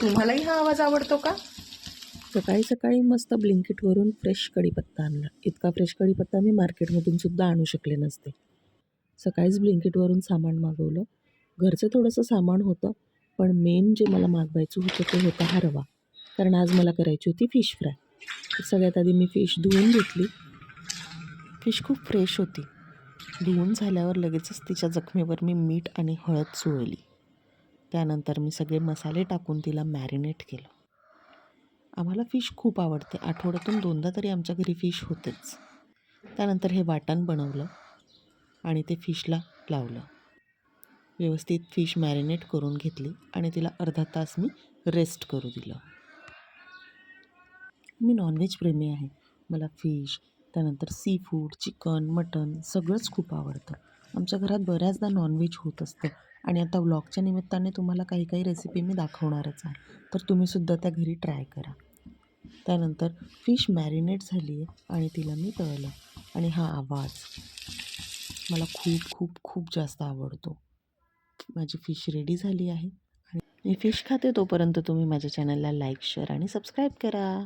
तुम्हालाही हा आवाज आवडतो का? सकाळी सकाळी मस्त ब्लिंकिटवरून फ्रेश कढीपत्ता आणला. इतका फ्रेश कढीपत्ता मी मार्केटमधून सुद्धा आणू शकले नसते. सकाळीच ब्लिंकिटवरून सामान मागवलं. घरचं थोडंसं सामान होतं पण मेन जे मला मागवायचं होतं ते होतं हा रवा कारण आज मला करायची होती फिश फ्राय सगळ्यात आधी मी फिश धुवून घेतली. फिश खूप फ्रेश होती. धुवून झाल्यावर लगेचच तिच्या जखमेवर मी मीठ आणि हळद चोळली त्यानंतर मी सगळे मसाले टाकून तिला मॅरिनेट केलं. आम्हाला फिश खूप आवडते. आठवड्यातून दोनदा तरी आमच्या घरी फिश होतेच. त्यानंतर हे वाटण बनवलं आणि ते फिशला लावलं. व्यवस्थित फिश मॅरिनेट करून घेतली आणि तिला अर्धा तास मी रेस्ट करू दिलं. मी नॉनव्हेज प्रेमी आहे. मला फिश त्यानंतर सी फूड चिकन मटन सगळंच खूप आवडतं. आमच्या घरात बऱ्याचदा नॉनव्हेज होत असतं. आणि आता व्लॉगच्या निमित्ताने तुम्हाला काही काही रेसिपी मी दाखवणारच आहे. तर तुम्हीसुद्धा त्या घरी ट्राय करा. त्यानंतर फिश मॅरिनेट झाली आहे आणि तिला मी तळलं. आणि हा आवाज मला खूप खूप खूप जास्त आवडतो. माझी फिश रेडी झाली आहे. आणि मी फिश खाते तोपर्यंत तुम्ही माझ्या चॅनलला लाईक शेअर आणि सबस्क्राईब करा.